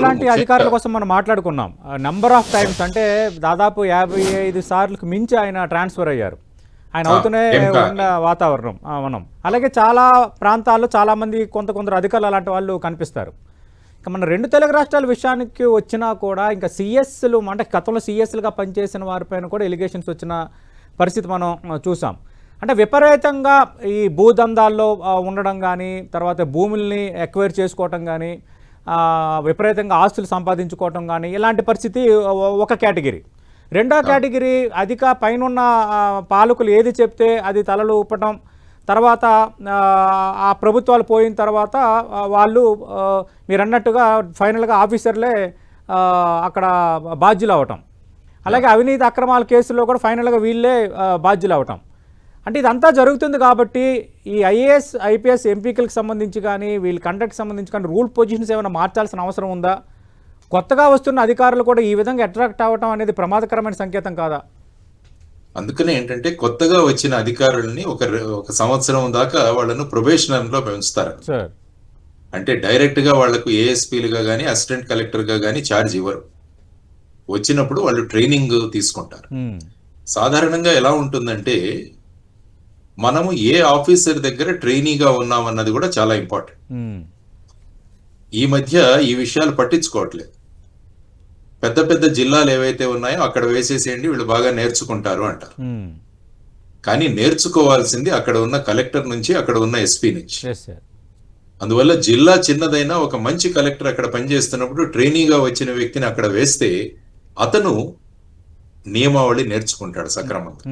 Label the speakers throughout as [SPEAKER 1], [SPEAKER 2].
[SPEAKER 1] లాంటి
[SPEAKER 2] ముఖ్యంగా-
[SPEAKER 1] అధికారుల కోసం మనం మాట్లాడుకున్నాం. నంబర్ ఆఫ్ టైమ్స్ అంటే దాదాపు యాభై ఐదు సార్లకు మించి ఆయన ట్రాన్స్ఫర్ అయ్యారు. ఆయన అవుతూనే ఉన్న వాతావరణం. మనం. అలాగే చాలా ప్రాంతాల్లో చాలా మంది కొంత కొందరు అధికారులు అలాంటి వాళ్ళు కనిపిస్తారు. ఇక మన రెండు తెలుగు రాష్ట్రాల విషయానికి వచ్చినా కూడా ఇంకా సిఎస్లు అంటే గతంలో సిఎస్లుగా పనిచేసిన వారిపైన కూడా ఎలిగేషన్స్ వచ్చిన పరిస్థితి మనం చూసాం. అంటే విపరీతంగా ఈ భూదందాల్లో ఉండడం కానీ తర్వాత భూముల్ని ఎక్వైర్ చేసుకోవటం కానీ విపరీతంగా ఆస్తులు సంపాదించుకోవటం కానీ ఇలాంటి పరిస్థితి ఒక కేటగిరీ. రెండో కేటగిరీ అధిక పైనున్న ఆ, పాలకులు ఏది చెప్తే అది తలలు ఊపటం. తర్వాత ఆ, ప్రభుత్వాలు పోయిన తర్వాత వాళ్ళు మీరు అన్నట్టుగా ఫైనల్గా ఆఫీసర్లే అక్కడ బాధ్యులు అవటం అలాగే అవినీతి అక్రమాల కేసుల్లో కూడా ఫైనల్గా వీళ్ళే బాధ్యులు అవటం అంటే ఇదంతా జరుగుతుంది కాబట్టి ఈ ఐఏఎస్ ఐపీఎస్ ఎంపీకలకు సంబంధించి కానీ వీళ్ళ కండక్ట్ సంబంధించి కానీ రూల్ పొజిషన్స్ ఏమైనా మార్చాల్సిన అవసరం ఉందా? కొత్తగా వస్తున్న అధికారులు కూడా ఈ విధంగా అట్రాక్ట్ అవ్వటం అనేది ప్రమాదకరమైన సంకేతం కాదా?
[SPEAKER 2] అందుకనే ఏంటంటే కొత్తగా వచ్చిన అధికారుల్ని ఒక ఒక సంవత్సరం దాకా వాళ్ళను ప్రొబేషనర్లో పెంచుతారు.
[SPEAKER 1] సార్.
[SPEAKER 2] అంటే డైరెక్ట్గా వాళ్ళకు ఏఎస్పీలుగా కానీ అసిస్టెంట్ కలెక్టర్గా కానీ ఛార్జ్ ఇవ్వరు. వచ్చినప్పుడు వాళ్ళు ట్రైనింగ్ తీసుకుంటారు. సాధారణంగా ఎలా ఉంటుందంటే మనము ఏ ఆఫీసర్ దగ్గర ట్రైనీగా ఉన్నామన్నది కూడా చాలా ఇంపార్టెంట్. ఈ మధ్య ఈ విషయాలు పట్టించుకోవట్లేదు. పెద్ద పెద్ద జిల్లాలు ఏవైతే ఉన్నాయో అక్కడ వేసేసేయండి వీళ్ళు బాగా నేర్చుకుంటారు అంటారు. కానీ నేర్చుకోవాల్సింది అక్కడ ఉన్న కలెక్టర్ నుంచి అక్కడ ఉన్న ఎస్పీ నుంచి. అందువల్ల జిల్లా చిన్నదైనా ఒక మంచి కలెక్టర్ అక్కడ పనిచేస్తున్నప్పుడు ట్రైనీగా వచ్చిన వ్యక్తిని అక్కడ వేస్తే అతను నియమావళి నేర్చుకుంటాడు సక్రమంగా.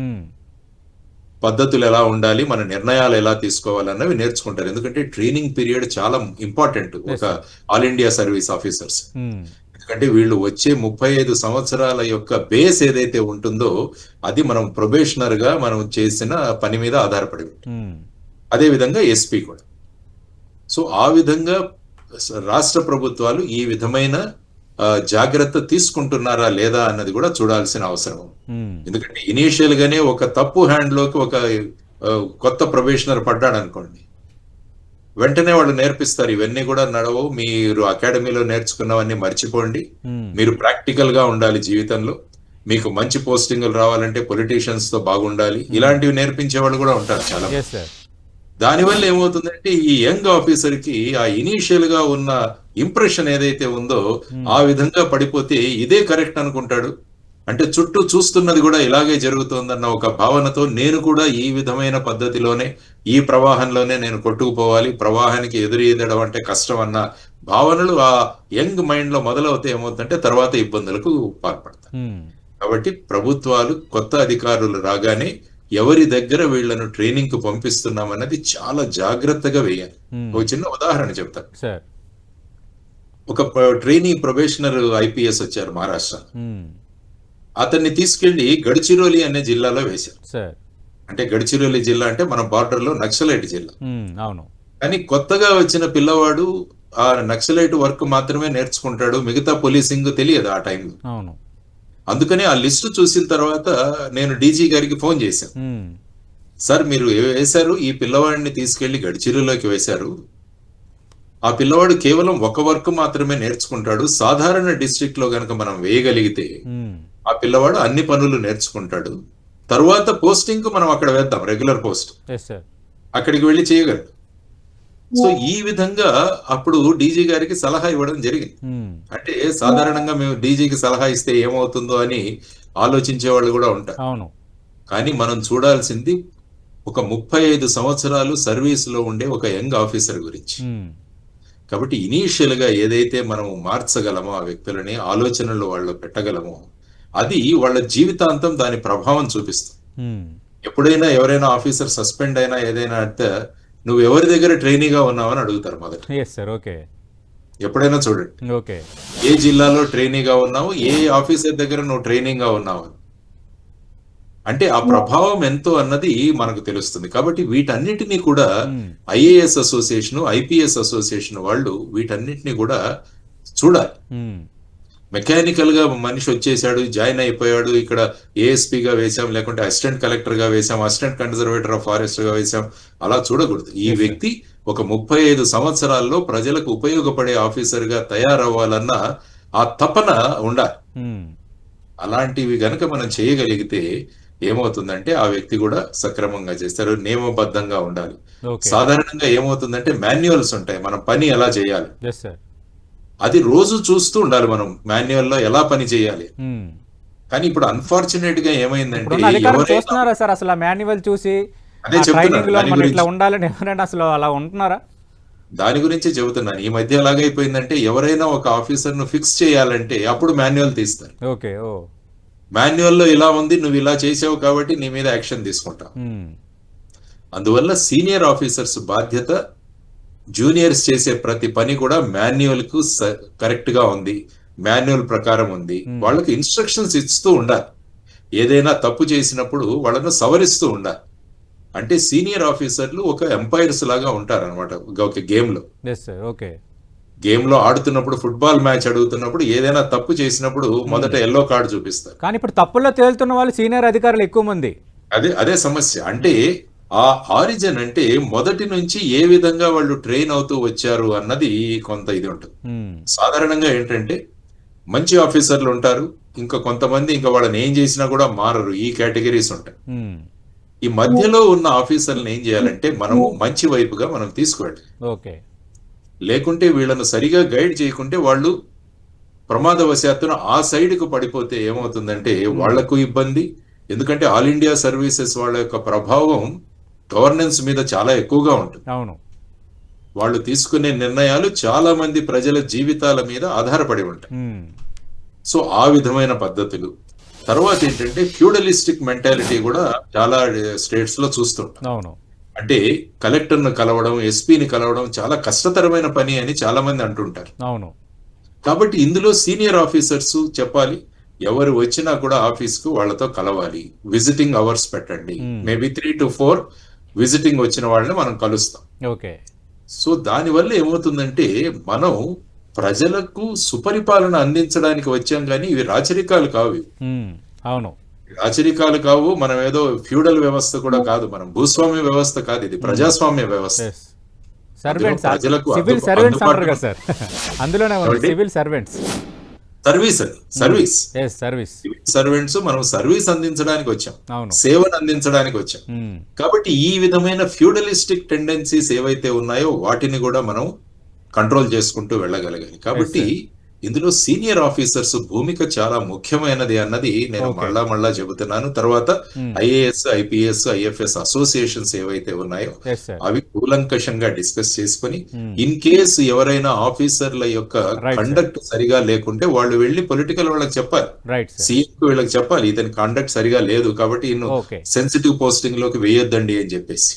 [SPEAKER 2] పద్ధతులు ఎలా ఉండాలి మన నిర్ణయాలు ఎలా తీసుకోవాలన్నవి నేర్చుకుంటారు. ఎందుకంటే ట్రైనింగ్ పీరియడ్ చాలా ఇంపార్టెంట్ ఒక all India service officers.
[SPEAKER 1] Um,
[SPEAKER 2] ఎందుకంటే వీళ్ళు వచ్చే ముప్పై ఐదు సంవత్సరాల యొక్క బేస్ ఏదైతే ఉంటుందో అది మనం ప్రొబేషనర్గా మనం చేసిన పని మీద ఆధారపడి ఉంటుంది.
[SPEAKER 1] ఉమ్,
[SPEAKER 2] అదే విధంగా ఎస్పీ కూడా. సో ఆ విధంగా రాష్ట్ర ప్రభుత్వాలు ఈ విధమైన జాగ్రత్త తీసుకుంటున్నారా లేదా అన్నది కూడా చూడాల్సిన అవసరం. ఎందుకంటే ఇనీషియల్ గానే ఒక తప్పు హ్యాండ్లోకి ఒక కొత్త ప్రొబేషనర్ పడ్డాడు అనుకోండి వెంటనే వాళ్ళు నేర్పిస్తారు ఇవన్నీ కూడా నడవు మీరు అకాడమీలో నేర్చుకున్నవన్నీ మర్చిపోండి. మీరు ప్రాక్టికల్గా ఉండాలి జీవితంలో. మీకు మంచి పోస్టింగ్లు రావాలంటే పొలిటీషియన్స్తో బాగుండాలి ఇలాంటివి నేర్పించే వాళ్ళు కూడా ఉంటారు చాలా దానివల్ల ఏమవుతుందంటే ఈ యంగ్ ఆఫీసర్కి ఆ ఇనీషియల్గా ఉన్న ఇంప్రెషన్ ఏదైతే ఉందో ఆ విధంగా పడిపోతే ఇదే కరెక్ట్ అనుకుంటాడు. అంటే చుట్టూ చూస్తున్నది కూడా ఇలాగే జరుగుతోందన్న ఒక భావనతో నేను కూడా ఈ విధమైన పద్ధతిలోనే ఈ ప్రవాహంలోనే నేను కొట్టుకుపోవాలి. ప్రవాహానికి ఎదురు ఈదడం అంటే కష్టం అన్న భావనలు ఆ యంగ్ మైండ్లో మొదలవుతే ఏమవుతుందంటే తర్వాత ఇబ్బందులకు పాల్పడతారు
[SPEAKER 1] ఉమ్,
[SPEAKER 2] కాబట్టి ప్రభుత్వాలు కొత్త అధికారులు రాగానే ఎవరి దగ్గర వీళ్ళను ట్రైనింగ్కు పంపిస్తున్నాం అన్నది చాలా జాగ్రత్తగా వేయాలి. ఒక చిన్న ఉదాహరణ చెప్తాను
[SPEAKER 1] సార్.
[SPEAKER 2] ఒక ట్రైనీ ప్రొబేషనర్ ఐపీఎస్ వచ్చారు మహారాష్ట్ర. అతన్ని తీసుకెళ్ళి గడిచిరోలి అనే జిల్లాలో వేశారు. అంటే గడిచిరోలి జిల్లా అంటే మన బార్డర్లో నక్సలైట్ జిల్లా.
[SPEAKER 1] అవును.
[SPEAKER 2] కానీ కొత్తగా వచ్చిన పిల్లవాడు ఆ నక్సలైట్ వర్క్ మాత్రమే నేర్చుకుంటాడు. మిగతా పోలీసింగ్ తెలియదు ఆ టైంలో.
[SPEAKER 1] అవును.
[SPEAKER 2] అందుకని ఆ లిస్ట్ చూసిన తర్వాత నేను డీజీ గారికి ఫోన్ చేశాను. సార్ మీరు వేశారు? ఈ పిల్లవాడిని తీసుకెళ్ళి గడిచిరులోకి వేశారు. ఆ పిల్లవాడు కేవలం ఒక వర్క్ మాత్రమే నేర్చుకుంటాడు. సాధారణ డిస్ట్రిక్ట్లో గనక మనం వేయగలిగితే ఆ పిల్లవాడు అన్ని పనులు నేర్చుకుంటాడు. తరువాత పోస్టింగ్కు మనం అక్కడ వేద్దాం రెగ్యులర్ పోస్ట్. అక్కడికి వెళ్ళి చేయగలడు. సో ఈ విధంగా అప్పుడు డీజీ గారికి సలహా ఇవ్వడం జరిగింది.
[SPEAKER 1] ఉమ్,
[SPEAKER 2] అంటే సాధారణంగా మేము డీజీకి సలహా ఇస్తే ఏమవుతుందో అని ఆలోచించే వాళ్ళు కూడా ఉంటారు.
[SPEAKER 1] అవును.
[SPEAKER 2] కానీ మనం చూడాల్సింది ఒక ముప్పై ఐదు సంవత్సరాలు సర్వీస్లో ఉండే ఒక యంగ్ ఆఫీసర్ గురించి.
[SPEAKER 1] ఉమ్,
[SPEAKER 2] కాబట్టి ఇనీషియల్గా ఏదైతే మనం మార్చగలమో ఆ వ్యక్తులని ఆలోచనలు వాళ్ళు పెట్టగలమో అది వాళ్ళ జీవితాంతం దాని ప్రభావం చూపిస్తుంది.
[SPEAKER 1] ఉమ్,
[SPEAKER 2] ఎప్పుడైనా ఎవరైనా ఆఫీసర్ సస్పెండ్ అయినా ఏదైనా అంటే నువ్వు ఎవరి దగ్గర ట్రైనీగా ఉన్నావని అడుగుతారు మొదట.
[SPEAKER 1] సార్ ఓకే
[SPEAKER 2] ఎప్పుడైనా చూడండి.
[SPEAKER 1] ఓకే
[SPEAKER 2] ఏ జిల్లాలో ట్రైనీగా ఉన్నావు? ఏ ఆఫీసర్ దగ్గర నువ్వు ట్రైనింగ్గా ఉన్నావు? అని. అంటే ఆ ప్రభావం ఎంతో అన్నది మనకు తెలుస్తుంది. కాబట్టి వీటన్నిటినీ కూడా
[SPEAKER 1] um,
[SPEAKER 2] IAS association IPS association వాళ్ళు వీటన్నిటిని కూడా చూడాలి. మెకానికల్గా మనిషి వచ్చేసాడు జాయిన్ అయిపోయాడు. ఇక్కడ ASP గా వేశాం లేకుంటే అసిస్టెంట్ కలెక్టర్గా వేశాం అసిస్టెంట్ కన్జర్వేటర్ ఆఫ్ ఫారెస్ట్గా వేశాం. అలా చూడకూడదు. ఈ వ్యక్తి ఒక ముప్పై ఐదు సంవత్సరాల్లో ప్రజలకు ఉపయోగపడే ఆఫీసర్గా తయారవ్వాలన్న ఆ తపన ఉండాలి.
[SPEAKER 1] ఉమ్,
[SPEAKER 2] అలాంటివి గనక మనం చేయగలిగితే ఏమవుతుందంటే ఆ వ్యక్తి కూడా సక్రమంగా చేస్తారు నియమబద్ధంగా ఉండాలి. సాధారణంగా ఏమవుతుందంటే మాన్యువల్స్ ఉంటాయి. మనం పని ఎలా చేయాలి? అది రోజు చూస్తూ ఉండాలి మనం. మాన్యువల్లో ఎలా పని చేయాలి. కానీ ఇప్పుడు అన్ఫార్చునేట్గా ఏమైందంటే
[SPEAKER 1] చూస్తున్నారా సార్? అసలు మాన్యువల్ చూసి
[SPEAKER 2] అదే చెప్తున్నాను,
[SPEAKER 1] ఇట్లా
[SPEAKER 2] గురించి.
[SPEAKER 1] ఉండాలని ఎవరైనా అసలు అలా ఉంటున్నారా?
[SPEAKER 2] దాని గురించి చెబుతున్నాను. ఈ మధ్య ఎలాగైపోయిందంటే ఎవరైనా ఒక ఆఫీసర్ను ఫిక్స్ చేయాలంటే అప్పుడు మాన్యువల్ తీస్తారు.
[SPEAKER 1] Okay oh.
[SPEAKER 2] మాన్యువల్లో ఇలా ఉంది నువ్వు ఇలా చేసావు కాబట్టి నీ మీద యాక్షన్ తీసుకుంటాం. అందువల్ల సీనియర్ ఆఫీసర్స్ బాధ్యత జూనియర్స్ చేసే ప్రతి పని కూడా మాన్యువల్కు కరెక్ట్గా ఉంది. మాన్యువల్ ప్రకారం ఉంది. వాళ్ళకి ఇన్స్ట్రక్షన్స్ ఇస్తూ ఉండాలి. ఏదైనా తప్పు చేసినప్పుడు వాళ్ళను సవరిస్తూ ఉండాలి. అంటే సీనియర్ ఆఫీసర్లు ఒక ఎంపైర్స్ లాగా ఉంటారు అనమాట ఒక
[SPEAKER 1] గేమ్లో ఓకే
[SPEAKER 2] గేమ్లో ఆడుతున్నప్పుడు ఫుట్బాల్ మ్యాచ్ అడుగుతున్నప్పుడు ఏదైనా తప్పు చేసినప్పుడు మొదట ఎల్లో కార్డు చూపిస్తారు.
[SPEAKER 1] కానీ ఇప్పుడు తప్పుల్లో తేలుతున్న వాళ్ళు సీనియర్ అధికారులు ఎక్కువ మంది.
[SPEAKER 2] అదే అదే సమస్య. అంటే ఆ ఆరిజిన్ అంటే మొదటి నుంచి ఏ విధంగా వాళ్ళు ట్రైన్ అవుతూ వచ్చారు అన్నది కొంత ఇది ఉంటుంది. సాధారణంగా ఏంటంటే మంచి ఆఫీసర్లు ఉంటారు ఇంకా కొంతమంది ఇంకా వాళ్ళని ఏం చేసినా కూడా మారరు ఈ కేటగిరీస్ ఉంటాయి. ఈ మధ్యలో ఉన్న ఆఫీసర్లను ఏం చేయాలంటే మనము మంచి వైపుగా మనం తీసుకువెళ్ళాలి.
[SPEAKER 1] ఓకే.
[SPEAKER 2] లేకుంటే వీళ్ళను సరిగా గైడ్ చేయకుంటే వాళ్ళు ప్రమాదవశాత్తున ఆ సైడ్కు పడిపోతే ఏమవుతుందంటే వాళ్ళకు ఇబ్బంది. ఎందుకంటే ఆల్ ఇండియా సర్వీసెస్ వాళ్ళ యొక్క ప్రభావం గవర్నెన్స్ మీద చాలా ఎక్కువగా ఉంటుంది.
[SPEAKER 1] అవును.
[SPEAKER 2] వాళ్ళు తీసుకునే నిర్ణయాలు చాలా మంది ప్రజల జీవితాల మీద ఆధారపడి ఉంటాయి. సో ఆ విధమైన పద్ధతులు. తర్వాత ఏంటంటే ఫ్యూడలిస్టిక్ మెంటాలిటీ కూడా చాలా స్టేట్స్లో చూస్తుంటాం.
[SPEAKER 1] అవును.
[SPEAKER 2] అంటే కలెక్టర్ను కలవడం ఎస్పీని కలవడం చాలా కష్టతరమైన పని అని చాలా మంది అంటుంటారు.
[SPEAKER 1] అవును.
[SPEAKER 2] కాబట్టి ఇందులో సీనియర్ ఆఫీసర్స్ చెప్పాలి ఎవరు వచ్చినా కూడా ఆఫీస్కు వాళ్ళతో కలవాలి. విజిటింగ్ అవర్స్ పెట్టండి. Maybe three to four visiting వచ్చిన వాళ్ళని మనం కలుస్తాం.
[SPEAKER 1] ఓకే.
[SPEAKER 2] సో దానివల్ల ఏమవుతుందంటే మనం ప్రజలకు సుపరిపాలన అందించడానికి వచ్చాం కానీ ఇవి రాచరికాలు కావు
[SPEAKER 1] అవును.
[SPEAKER 2] రాచరికాలు కావు మనం ఏదో ఫ్యూడల్ వ్యవస్థ కూడా కాదు మనం భూస్వామ్య వ్యవస్థ కాదు ఇది ప్రజాస్వామ్య వ్యవస్థ.
[SPEAKER 1] ఎస్ సర్వెంట్స్
[SPEAKER 2] ప్రజలకు
[SPEAKER 1] సివిల్ సర్వెంట్స్ అందులోనే? Civil servants.
[SPEAKER 2] సర్వీస్ అది సర్వీస్.
[SPEAKER 1] సర్వీస్
[SPEAKER 2] సర్వెంట్స్ మనం సర్వీస్ అందించడానికి వచ్చాం. సేవను అందించడానికి వచ్చాం.
[SPEAKER 1] ఉమ్,
[SPEAKER 2] కాబట్టి ఈ విధమైన ఫ్యూడలిస్టిక్ టెండెన్సీస్ ఏవైతే ఉన్నాయో వాటిని కూడా మనం కంట్రోల్ చేసుకుంటూ వెళ్ళగలగాలి. కాబట్టి ఇందులో సీనియర్ ఆఫీసర్స్ భూమిక చాలా ముఖ్యమైనది అన్నది నేను. మళ్ళా మళ్ళా చెబుతున్నాను తర్వాత
[SPEAKER 1] Hmm.
[SPEAKER 2] IAS IPS IFS associations ఏవైతే ఉన్నాయో అవి కూలంకషంగా డిస్కస్ చేసుకుని
[SPEAKER 1] Hmm.
[SPEAKER 2] ఇన్ కేస్ ఎవరైనా ఆఫీసర్ల యొక్క. కండక్ట్ సరిగా లేకుంటే వాళ్ళు వెళ్ళి పొలిటికల్ వాళ్ళకి చెప్పాలి సీఎం కు వీళ్ళకి చెప్పాలి ఇతని కాండక్ట్ సరిగా లేదు కాబట్టి ఇన్ను సెన్సిటివ్ పోస్టింగ్లోకి వేయొద్దండి అని చెప్పేసి